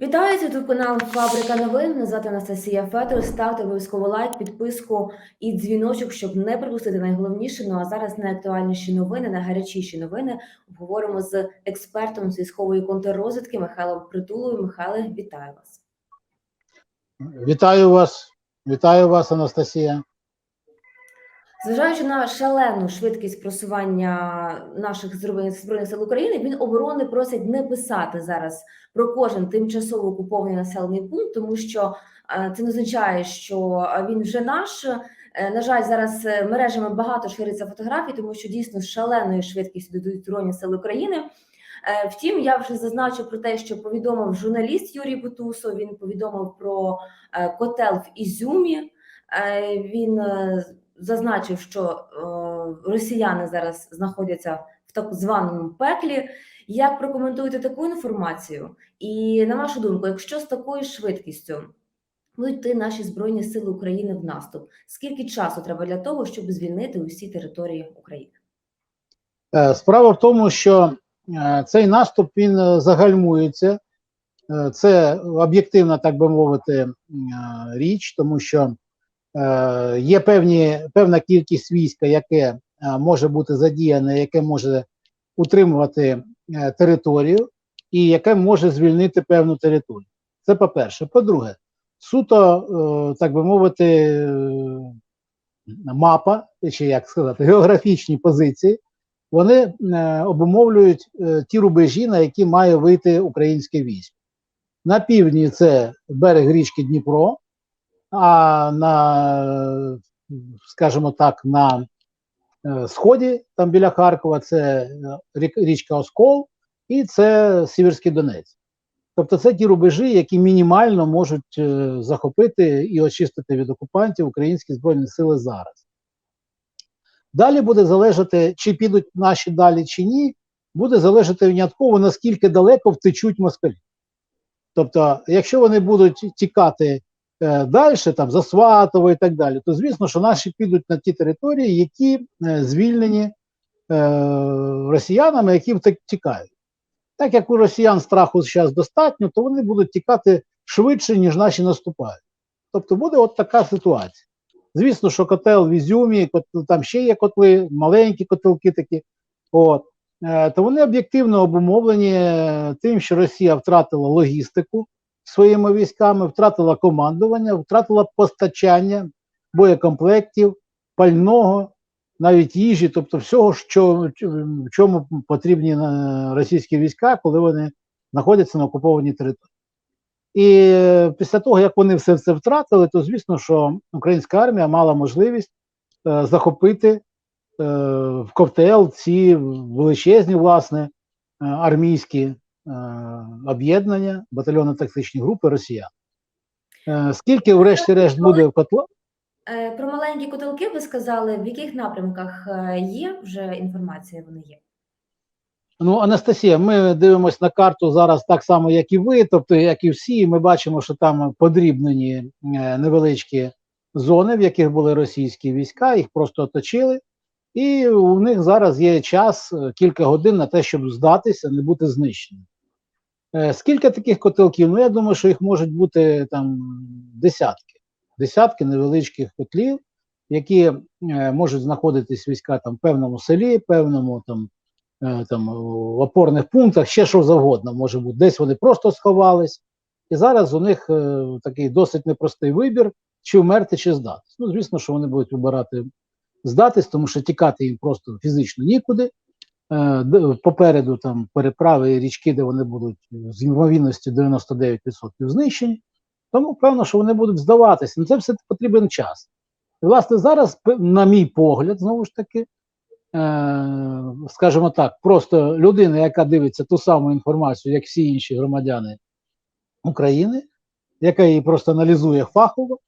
Вітаю, це тут канал Фабрика новин. Мене звати Анастасія Федор. Ставте обов'язково лайк, підписку і дзвіночок, щоб не пропустити найголовніше. Ну а зараз найактуальніші новини, найгарячіші новини обговоримо з експертом з військової контррозвідки Михайлом Притулою. Михайле, вітаю вас. Вітаю вас, вітаю вас, Анастасія. Зважаючи на шалену швидкість просування наших збройних сил України, він оборони просить не писати зараз про кожен тимчасово окупований населений пункт, тому що е, це не означає, що він вже наш. Е, На жаль, зараз е, мережами багато шириться фотографій, тому що дійсно з шаленою швидкістю додають збройні сили України. Втім, я вже зазначу про те, що повідомив журналіст Юрій Бутусов. Він повідомив про котел в Ізюмі. Він зазначив, що е, росіяни зараз знаходяться в так званому пеклі. Як прокоментуєте таку інформацію? І на вашу думку, якщо з такою швидкістю будуть йти наші збройні сили України в наступ, скільки часу треба для того, щоб звільнити усі території України? Е, Справа в тому, що е, цей наступ він загальмується. Це об'єктивна, так би мовити, річ, тому що е, є певні, певна кількість війська, яке е, може бути задіяне, яке може утримувати е, територію і яке може звільнити певну територію. Це по-перше. По-друге, суто, так би мовити, мапа, чи як сказати, географічні позиції, вони обумовлюють ті рубежі, на які має вийти українське військо. На півдні це берег річки Дніпро, а на, скажімо так, на е, сході, там біля Харкова, це е, річка Оскол і це Сіверський Донець. Тобто це ті рубежі, які мінімально можуть е, захопити і очистити від окупантів українські збройні сили зараз. Далі буде залежати, чи підуть наші далі, чи ні, буде залежати винятково, наскільки далеко втечуть москалі. Тобто, якщо вони будуть тікати далі, там за Сватово і так далі, то звісно, що наші підуть на ті території, які е, звільнені е, росіянами, які тікають. Так як у росіян страху зараз достатньо, то вони будуть тікати швидше, ніж наші наступають. Тобто буде от така ситуація. Звісно, що котел в Ізюмі, кот- там ще є котли, маленькі котелки такі. От. Е, То вони об'єктивно обумовлені е, тим, що Росія втратила логістику своїми військами, втратила командування, втратила постачання боєкомплектів, пального, навіть їжі, тобто всього, що, в чому потрібні е, російські війська, коли вони знаходяться на окупованій території. І е, після того, як вони все це втратили, то звісно, що українська армія мала можливість е, захопити е, в коктейл ці величезні, власне, е, армійські е, об'єднання, батальйонно-тактичні групи росіян. Е, скільки, врешті-решт, буде в? Е, Про маленькі котелки ви сказали, в яких напрямках є вже інформація? Вони є. Ну, Анастасія, ми дивимося на карту зараз так само, як і ви, тобто, як і всі, і ми бачимо, що там подрібнені невеличкі зони, в яких були російські війська, їх просто оточили, і у них зараз є час, кілька годин на те, щоб здатися, не бути знищеним. Е, Скільки таких котелків? Ну, я думаю, що їх можуть бути там десятки, десятки невеличких котлів, які е, можуть знаходитись війська там в певному селі, певному там е, там в опорних пунктах, ще що завгодно може бути. Десь вони просто сховались, і зараз у них такий досить непростий вибір, чи вмерти, чи здатись. Ну, звісно, що вони будуть вибирати здатись, тому що тікати їм просто фізично нікуди. Е, попереду там переправи і річки, де вони будуть з ймовірністю 99% знищені. Тому певно, що вони будуть здаватися. Ну, це все потрібен час. І, власне, зараз, на мій погляд, знову ж таки, е, скажімо так, просто людина, яка дивиться ту саму інформацію, як всі інші громадяни України, яка її просто аналізує фахово.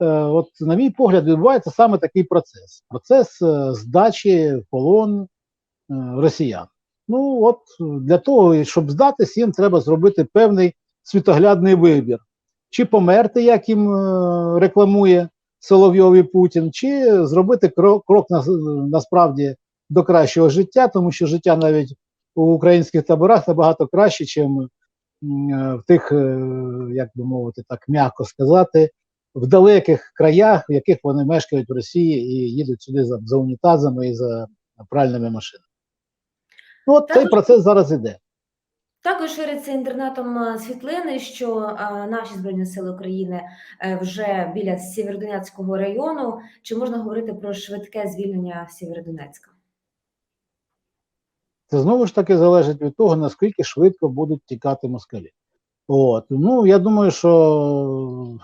Е, от, на мій погляд, відбувається саме такий процес: процес е, здачі в полон е, росіян. Ну, от для того, щоб здатись, їм треба зробити певний світоглядний вибір: чи померти, як їм е, рекламує Соловйов і Путін, чи зробити крок, крок на, насправді до кращого життя, тому що життя навіть у українських таборах набагато краще, ніж е, в тих, е, як би мовити, так м'яко сказати, в далеких краях, в яких вони мешкають в Росії і їдуть сюди за, за унітазами і за пральними машинами. Ну, от цей процес зараз іде. Також шириться інтернетом е, світлини, що е, наші збройні сили України е, вже біля Сєвєродонецького району. Чи можна говорити про швидке звільнення Сєвєродонецька? Це знову ж таки залежить від того, наскільки швидко будуть тікати москалі. От. Ну, я думаю, що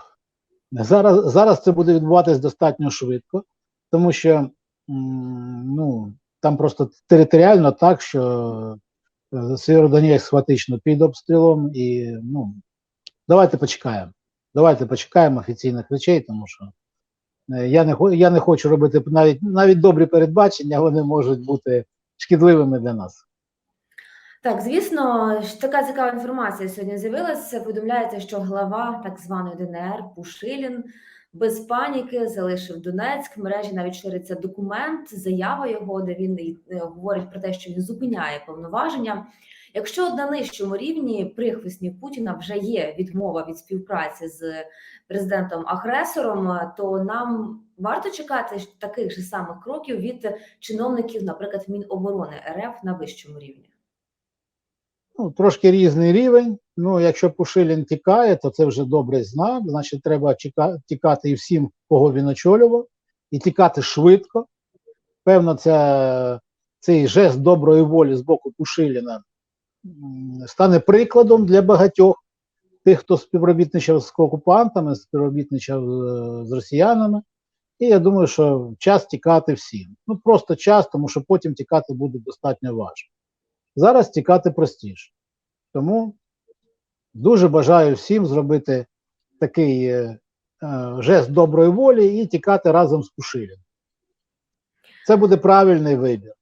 зараз, зараз це буде відбуватись достатньо швидко, тому що ну, там просто територіально так, що е, Сєвєродонецьк фактично під обстрілом, і ну, давайте почекаємо. Давайте почекаємо офіційних речей, тому що е, я не, я не хочу робити навіть, навіть добрі передбачення, вони можуть бути шкідливими для нас. Так, звісно, така цікава інформація сьогодні з'явилася. Повідомляється, що глава так званої ДНР Пушилін без паніки залишив Донецьк. Мережі навіть шириться документ, заява його, де він е, говорить про те, що він зупиняє повноваження. Якщо на нижчому рівні прихвиснів Путіна вже є відмова від співпраці з президентом-агресором, то нам варто чекати таких же самих кроків від чиновників, наприклад, Міноборони РФ на вищому рівні. Ну, трошки різний рівень. Ну, якщо Пушилін тікає, то це вже добрий знак. Значить, треба тікати і всім, кого він очолював, і тікати швидко. Певно, ця, цей жест доброї волі з боку Пушиліна стане прикладом для багатьох тих, хто співробітничав з окупантами, співробітничав е, з росіянами. І я думаю, що час тікати всім. Ну просто час, тому що потім тікати буде достатньо важко. Зараз тікати простіше. Тому дуже бажаю всім зробити такий е, е, жест доброї волі і тікати разом з куширем. Це буде правильний вибір.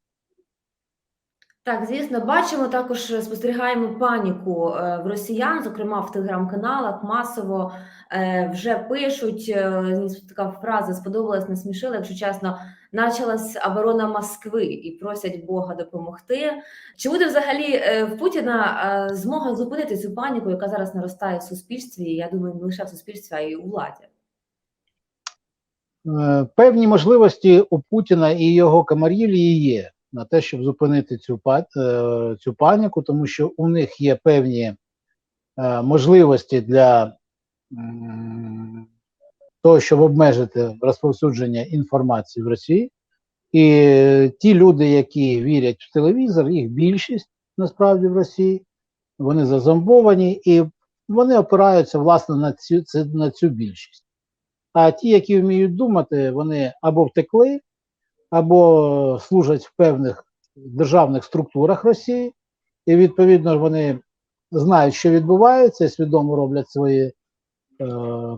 Так, звісно, бачимо також спостерігаємо паніку е, в росіян, зокрема в телеграм-каналах масово е, вже пишуть е, така фраза сподобалась, насмішила, якщо чесно, началась оборона Москви і просять Бога допомогти. Чи буде взагалі в Путіна змога зупинити цю паніку, яка зараз наростає в суспільстві? Я думаю, не лише в суспільстві, а й у владі. Певні можливості у Путіна і його камарілії є на те, щоб зупинити цю, е, цю паніку, тому що у них є певні е, можливості для того, щоб обмежити розповсюдження інформації в Росії. І ті люди, які вірять в телевізор, їх більшість насправді в Росії, вони зазомбовані і вони опираються власне на цю, на цю більшість. А ті, які вміють думати, вони або втекли, або служать в певних державних структурах Росії, і відповідно вони знають, що відбувається, і свідомо роблять свої е,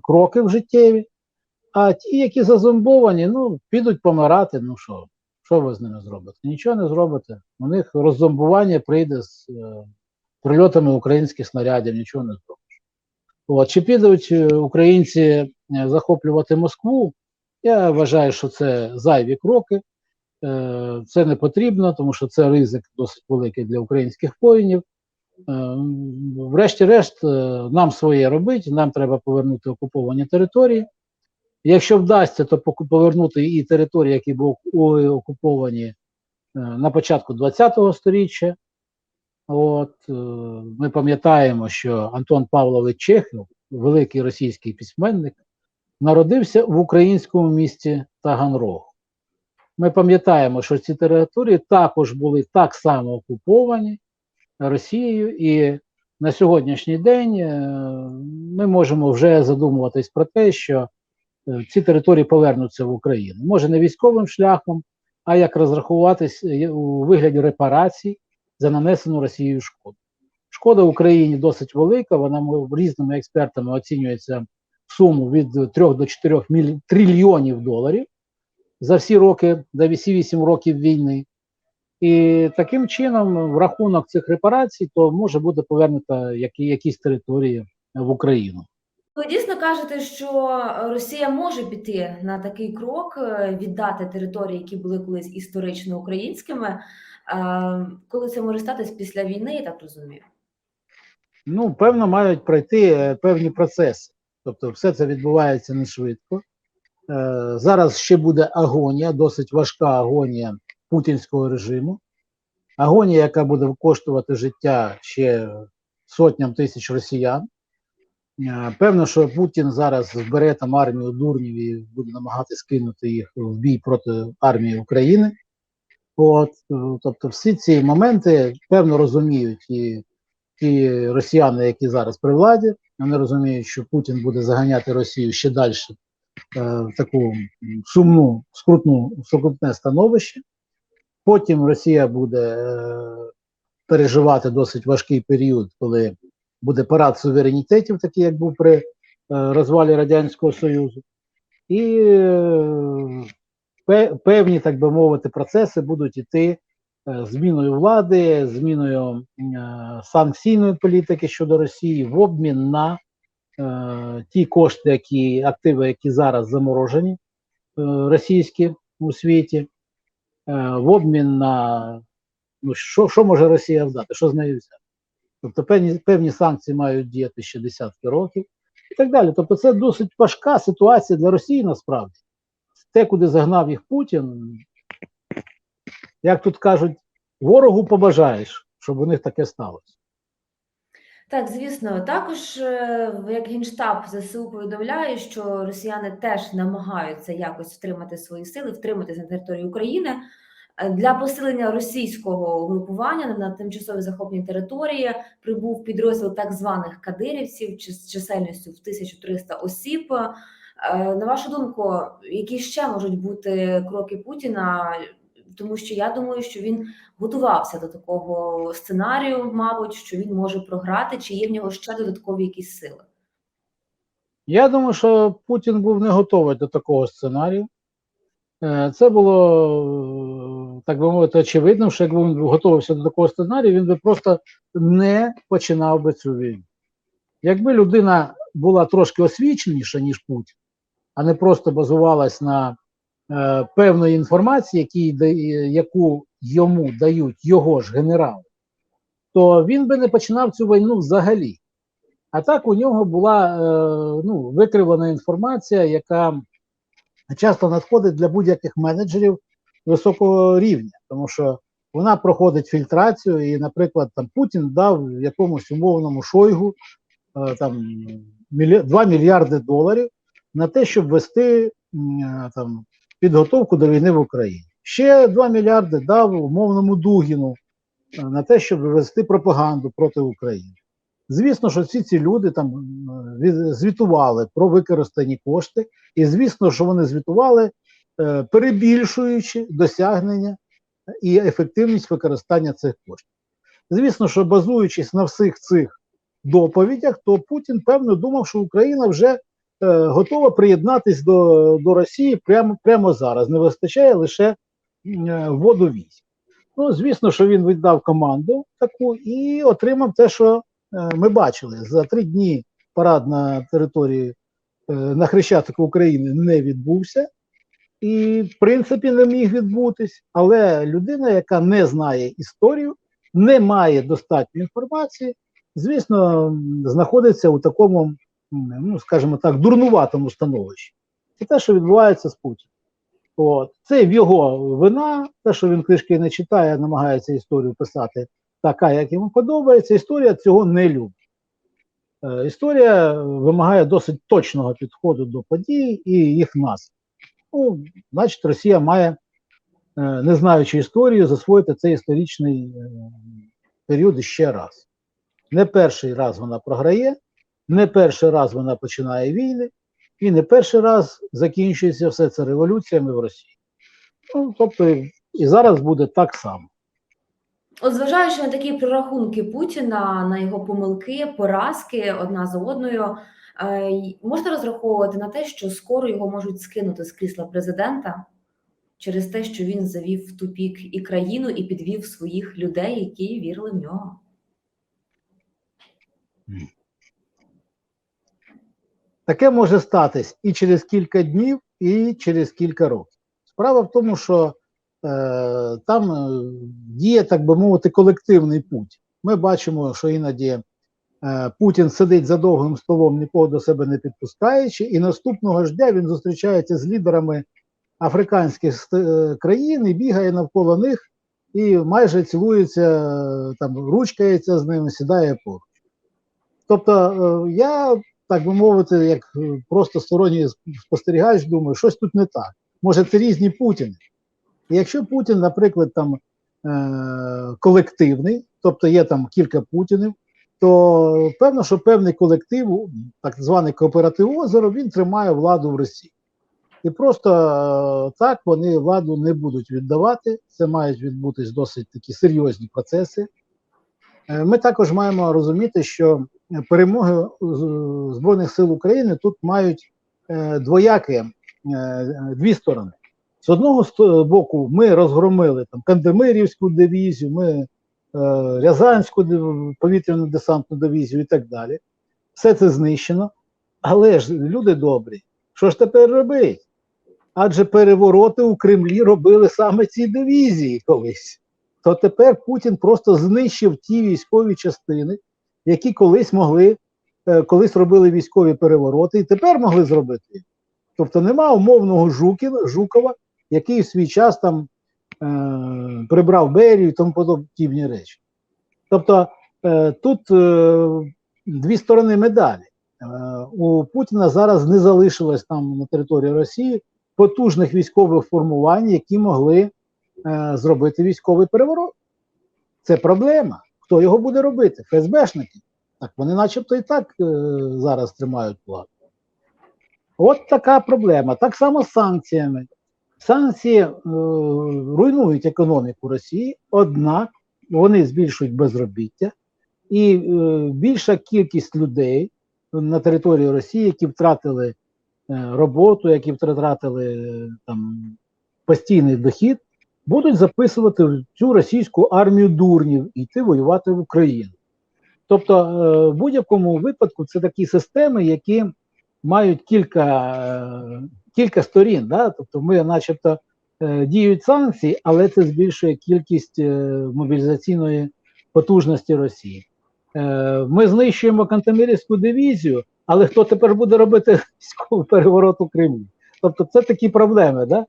кроки в життєві. А ті, які зазомбовані, ну, підуть помирати. Ну що, що ви з ними зробите? Нічого не зробите. У них роззомбування прийде з е, прильотами українських снарядів, нічого не зробиш. От, чи підуть е, українці е, захоплювати Москву? Я вважаю, що це зайві кроки. Е, Це не потрібно, тому що це ризик досить великий для українських воїнів. Е, Врешті-решт, е, нам своє робити, нам треба повернути окуповані території. Якщо вдасться, то повернути і території, які були окуповані на початку ХХ століття. От, ми пам'ятаємо, що Антон Павлович Чехов, великий російський письменник, народився в українському місті Таганрог. Ми пам'ятаємо, що ці території також були так само окуповані Росією, і на сьогоднішній день е, ми можемо вже задумуватись про те, що е, ці території повернуться в Україну. Може не військовим шляхом, а як розрахуватись е, у вигляді репарацій за нанесену Росією шкоду. Шкода Україні досить велика, вона різними експертами оцінюється суму від 3 до 4 міль... трильйонів доларів за всі роки, за всі 8 років війни. І таким чином, в рахунок цих репарацій, то може бути повернута які, якісь території в Україну. Ви дійсно кажете, що Росія може піти на такий крок, е, віддати території, які були колись історично українськими. Е, Коли це може статись після війни, я так розумію. Ну, певно, мають пройти е, певні процеси. Тобто, все це відбувається не швидко. Е, зараз ще буде агонія, досить важка агонія путінського режиму. Агонія, яка буде коштувати життя ще сотням тисяч росіян. Е, Певно, що Путін зараз збере там армію дурнів і буде намагатися кинути їх в бій проти армії України. От, е, тобто, всі ці моменти певно розуміють і ті росіяни, які зараз при владі, вони розуміють, що Путін буде заганяти Росію ще далі е, в таку сумну, скрутну, скрутне становище. Потім Росія буде е, переживати досить важкий період, коли буде парад суверенітетів, такий як був при е, розвалі Радянського Союзу. І певні, так би мовити, процеси будуть іти зміною влади, зміною е, санкційної політики щодо Росії в обмін на е, ті кошти, які активи, які зараз заморожені е, російські у світі, е, в обмін на ну, що, що може Росія вдати, що з нею взяти. Тобто певні, певні санкції мають діяти ще десятки років і так далі. Тобто, це досить важка ситуація для Росії насправді. Те, куди загнав їх Путін, як тут кажуть, ворогу побажаєш, щоб у них таке сталося. Так, звісно, також е, як генштаб ЗСУ повідомляє, що росіяни теж намагаються якось втримати свої сили, втриматися на території України Е, для посилення російського групування на тимчасові захоплені території. Прибув підрозділ так званих кадирівців з чисельністю в 1300 осіб. Е, На вашу думку, які ще можуть бути кроки Путіна? Тому що я думаю, що він готувався до такого сценарію, мабуть, що він може програти, чи є в нього ще додаткові якісь сили. Я думаю, що Путін був не готовий до такого сценарію. Е, Це було, е, так би мовити, очевидно, що якби він готувався до такого сценарію, він би просто не починав би цю війну. Якби людина була трошки освіченіша, ніж Путін, а не просто базувалась на е, певної інформації, які, яку йому дають його ж генерали, то він би не починав цю війну взагалі. А так у нього була е, ну, викривлена інформація, яка часто надходить для будь-яких менеджерів високого рівня, тому що вона проходить фільтрацію, і, наприклад, там Путін дав якомусь умовному шойгу е, там мілі... 2 мільярди доларів на те, щоб вести е, там підготовку до війни в Україні. Ще 2 мільярди дав умовному Дугіну е, на те, щоб вести пропаганду проти України. Звісно, що всі ці люди там звітували про використані кошти, і звісно, що вони звітували, е, перебільшуючи досягнення і ефективність використання цих коштів. Звісно, що базуючись на всіх цих доповідях, то Путін певно думав, що Україна вже е, готова приєднатись до, до Росії прямо, прямо зараз. Не вистачає лише м, е, військ. Ну, звісно, що він віддав команду таку і отримав те, що е, ми бачили. За три дні парад на території е, на Хрещатику України не відбувся. І, в принципі, не міг відбутись. Але людина, яка не знає історію, не має достатньо інформації, звісно, знаходиться у такому, ну скажімо так, дурнуватому становищі. Це те, що відбувається з Путіним. От. Це його вина, те, що він книжки не читає, намагається історію писати така, як йому подобається. Історія цього не любить. Е, Історія вимагає досить точного підходу до подій і їх наслідків. Ну, значить, Росія має, е, не знаючи історію, засвоїти цей історичний е, період ще раз. Не перший раз вона програє, не перший раз вона починає війни, і не перший раз закінчується все це революціями в Росії. Ну, тобто, і- зараз буде так само. От зважаючи на такі прорахунки Путіна, на його помилки, поразки одна за одною, е, можна розраховувати на те, що скоро його можуть скинути з крісла президента через те, що він завів в тупік і країну, і підвів своїх людей, які вірили в нього. Таке може статись і через кілька днів, і через кілька років. Справа в тому, що е, там е, діє, так би мовити, колективний путь. Ми бачимо, що іноді Е, Путін сидить за довгим столом, нікого до себе не підпускаючи, і наступного ж дня він зустрічається з лідерами африканських е, країн і бігає навколо них і майже цілується, е, там ручкається з ними, сідає поруч. Тобто, е, я, так би мовити, як е, просто сторонній спостерігач, думаю, щось тут не так. Може, це різні Путіни. І якщо Путін, наприклад, там е- колективний, тобто є там кілька Путінів, то певно, що певний колектив, так званий кооператив озеро, він тримає владу в Росії. І просто е, так вони владу не будуть віддавати. Це мають відбутись досить такі серйозні процеси. Е, Ми також маємо розуміти, що перемоги Збройних сил України тут мають е, двоякі е, дві сторони. З одного боку, ми розгромили там Кандемирівську дивізію, ми е, Рязанську повітряну десантну дивізію і так далі. Все це знищено. Але ж люди добрі, що ж тепер робити? Адже перевороти у Кремлі робили саме ці дивізії колись. То тепер Путін просто знищив ті військові частини, які колись могли, е, колись робили військові перевороти, і тепер могли зробити. Тобто нема умовного Жукіна, Жукова, який в свій час там е, прибрав Берію і тому подобні речі. Тобто е, тут е, дві сторони медалі. Е, у Путіна зараз не залишилось там на території Росії потужних військових формувань, які могли е, зробити військовий переворот. Це проблема. Хто його буде робити? ФСБшники. Так вони, начебто, і так е, зараз тримають владу. От така проблема. Так само з санкціями. Санкції е, руйнують економіку Росії, однак вони збільшують безробіття, і е, більша кількість людей на території Росії, які втратили е, роботу, які втратили е, там постійний дохід, будуть записувати в цю російську армію дурнів і йти воювати в Україну. Тобто, е, в будь-якому випадку це такі системи, які мають кілька, е, кілька сторін. Да? Тобто, ми, начебто, е, діють санкції, але це збільшує кількість мобілізаційної потужності Росії. Ми знищуємо Кантемирівську дивізію, але хто тепер буде робити військовий переворот у Кремлі? Тобто, це такі проблеми, да?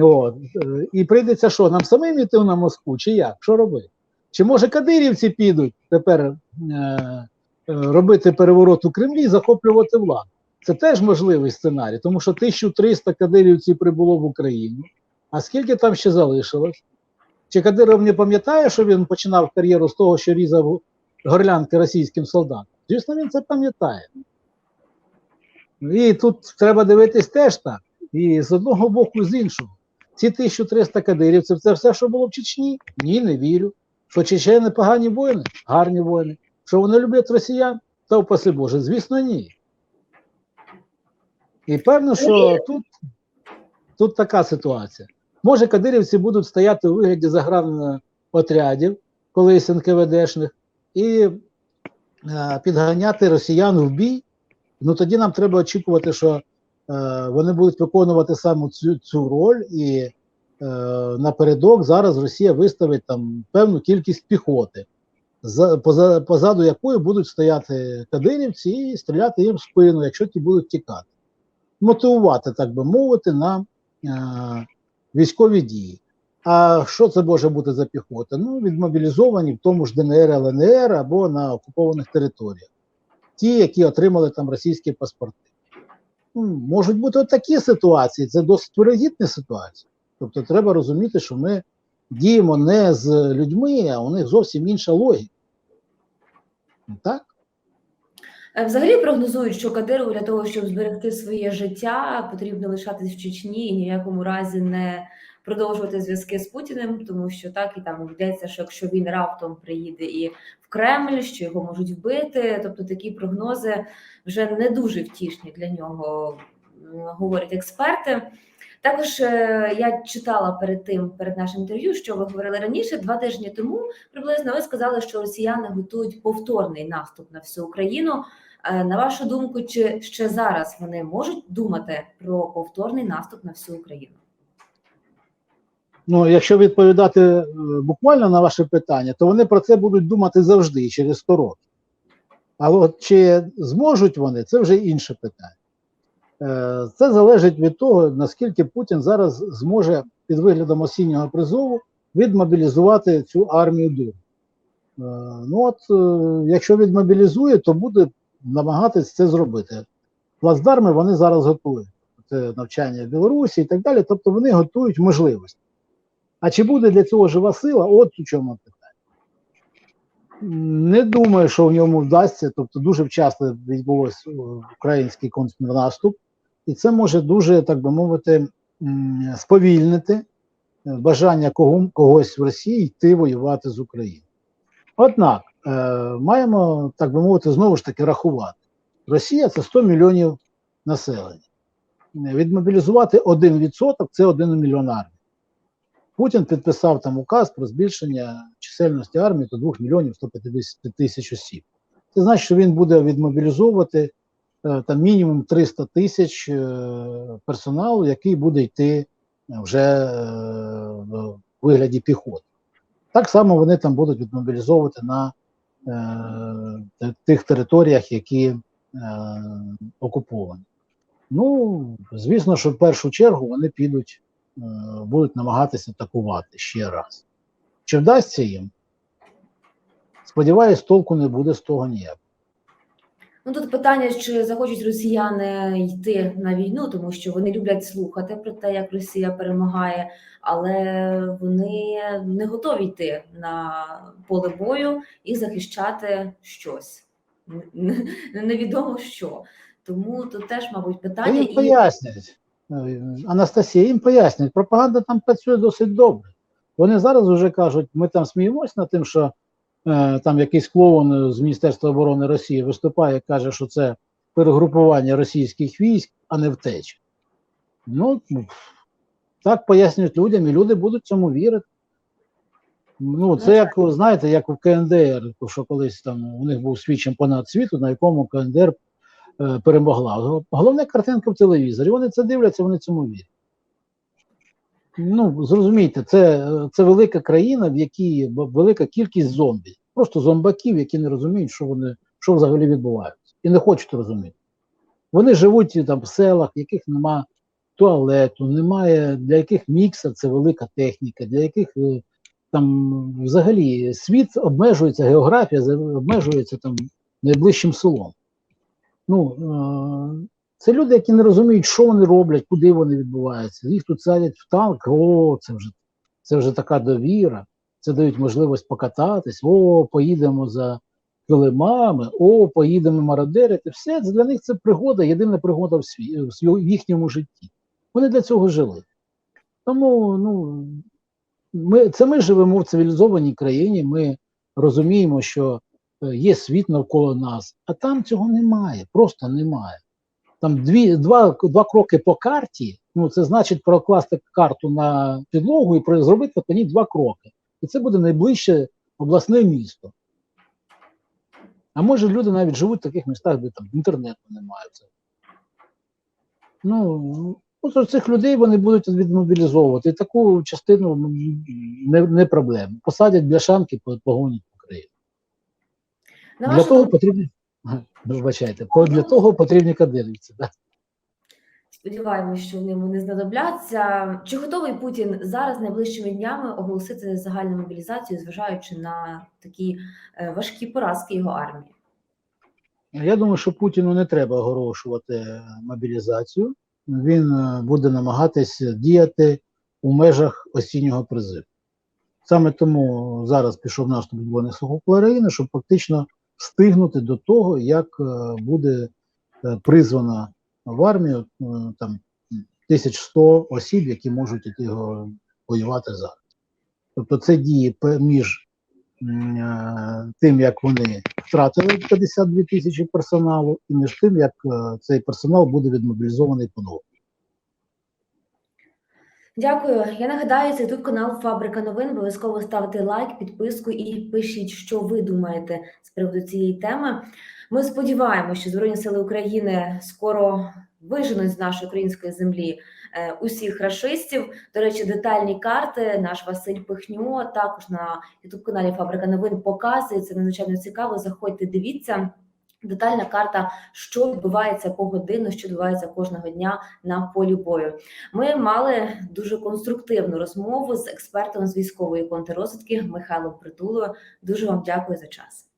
От. е, І прийдеться що? Нам самим йти на Москву, чи як? Що робити? Чи може кадирівці підуть тепер е, е, робити переворот у Кремлі і захоплювати владу? Це теж можливий сценарій, тому що 1300 кадирівців прибуло в Україну. А скільки там ще залишилось? Чи Кадиров не пам'ятає, що він починав кар'єру з того, що різав горлянки російським солдатам? Звісно, він це пам'ятає. І тут треба дивитись теж так. І з одного боку, з іншого. Ці 1300 кадирівців це все, що було в Чечні? Ні, не вірю. Що чечени погані воїни? Гарні воїни. Що вони люблять росіян? Та упаси Боже, звісно, ні. І певно, що тут, тут така ситуація. Може, кадирівці будуть стояти у вигляді загранотрядів, колись НКВДшних, і е, підганяти росіян в бій. Ну тоді нам треба очікувати, що вони будуть виконувати саме цю, цю роль, і е, напередок зараз Росія виставить там певну кількість піхоти, за, поза, позаду якої будуть стояти кадирівці і стріляти їм в спину, якщо ті будуть тікати. Мотивувати, так би мовити, на е, військові дії. А що це може бути за піхота? Ну, відмобілізовані в тому ж ДНР, ЛНР або на окупованих територіях. Ті, які отримали там російські паспорти. Ну, можуть бути от такі ситуації, це досить вирогідні ситуації. Тобто треба розуміти, що ми діємо не з людьми, а у них зовсім інша логіка. Так? Е, Взагалі прогнозують, що Кадирову для того, щоб зберегти своє життя, потрібно лишатись в Чечні і ні в якому разі не продовжувати зв'язки з Путіним, тому що так і там йдеться, що якщо він раптом приїде і Кремль, що його можуть вбити. Тобто такі прогнози вже не дуже втішні для нього, говорять експерти. Також е, я читала перед тим, перед нашим інтерв'ю, що ви говорили раніше, два тижні тому приблизно ви сказали, що росіяни готують повторний наступ на всю Україну. Е, На вашу думку, чи ще зараз вони можуть думати про повторний наступ на всю Україну? Ну, якщо відповідати е, буквально на ваше питання, то вони про це будуть думати завжди, через 100 років. А от чи зможуть вони, це вже інше питання. Е, Це залежить від того, наскільки Путін зараз зможе під виглядом осіннього призову відмобілізувати цю армію дур. Е, Ну от, якщо відмобілізує, то буде намагатись це зробити. Плацдарми вони зараз готують. Це навчання в Білорусі і так далі. Тобто вони готують можливості. А чи буде для цього жива сила? От у чому питання. Не думаю, що в ньому вдасться. Тобто, дуже вчасно відбувся український контрнаступ, і це може дуже, так би мовити, сповільнити е, бажання кого, когось в Росії йти воювати з Україною. Однак е, маємо, так би мовити, знову ж таки рахувати. Росія це 100 мільйонів населення. Е, Відмобілізувати 1% це 1 мільйон армій. Путін підписав там указ про збільшення чисельності армії до 2 мільйонів 150 тисяч осіб. Це значить, що він буде відмобілізовувати е, там мінімум 300 тисяч е, персоналу, який буде йти вже е, в вигляді піхоти. Так само вони там будуть відмобілізовувати на е, тих територіях, які е, окуповані. Ну, звісно, що в першу чергу вони підуть, будуть намагатися атакувати ще раз. Чи вдасться їм? Сподіваюсь, толку не буде з того ніяк. Ну тут питання, чи захочуть росіяни йти на війну, тому що вони люблять слухати про те, як Росія перемагає, але вони не готові йти на поле бою і захищати щось. Невідомо що. Тому тут теж, мабуть, питання їм пояснять. Анастасія, їм пояснять. Пропаганда там працює досить добре. Вони зараз вже кажуть, ми там сміємось над тим, що е, там якийсь клоун з Міністерства оборони Росії виступає каже, що це перегрупування російських військ, а не втеча. Ну, так пояснюють людям, і люди будуть цьому вірити. Ну, це як, знаєте, як у КНДР, що колись там у них був свій чемпіонат світу, на якому КНДР е, перемогла. Головне картинка в телевізорі. Вони це дивляться, вони цьому вірять. Ну, зрозумійте, це, це велика країна, в якій велика кількість зомбі. Просто зомбаків, які не розуміють, що вони що взагалі відбувається, і не хочуть розуміти. Вони живуть там в селах, в яких нема туалету, немає, для яких міксер це велика техніка, для яких е, там взагалі світ обмежується, географія обмежується там найближчим селом. Ну, е, це люди, які не розуміють, що вони роблять, куди вони відбуваються. Їх тут садять в танк, о, це вже, це вже така довіра, це дають можливість покататись, о, поїдемо за килимами, о, поїдемо мародерити. Все, це для них це пригода, єдина пригода в, сві, в, свій- в їхньому житті. Вони для цього жили. Тому, ну, ми, це ми живемо в цивілізованій країні, ми розуміємо, що є світ навколо нас, а там цього немає, просто немає. Там дві, два, два кроки по карті, ну це значить прокласти карту на підлогу і зробити по ній два кроки. І це буде найближче обласне місто. А може люди навіть живуть в таких містах, де там інтернету немає. Ну, от цих людей вони будуть відмобілізовувати. І таку частину не, не проблема. Посадять бляшанки, погонять. На Для вашу того потрібні. Вибачайте, для того потрібні кадирівці. Да? Сподіваємось, що вони йому не знадобляться. Чи готовий Путін зараз найближчими днями оголосити загальну мобілізацію, зважаючи на такі е, важкі поразки його армії? Я думаю, що Путіну не треба оголошувати мобілізацію. Він е, буде намагатися діяти у межах осіннього призиву. Саме тому зараз пішов наступ Збройних сил України, щоб фактично встигнути до того, як е, буде е, призвано в армію е, там 1100 осіб, які можуть іти воювати зараз. Тобто це пе- між тим, як вони втратили 52 тисячі персоналу, і між тим, як цей персонал буде відмобілізований по-новому. Дякую. Я нагадаю, це YouTube канал Фабрика новин. Обов'язково ставте лайк, підписку і пишіть, що ви думаєте з приводу цієї теми. Ми сподіваємося, що Збройні Сили України скоро виженуть з нашої української землі е, усіх рашистів. До речі, детальні карти наш Василь Пихньо також на youtube каналі Фабрика новин показує. Це надзвичайно цікаво. Заходьте, дивіться. Детальна карта, що відбувається погодинно, що відбувається кожного дня на полі бою. Ми мали дуже конструктивну розмову з експертом з військової контррозвідки Михайлом Притулою. Дуже вам дякую за час.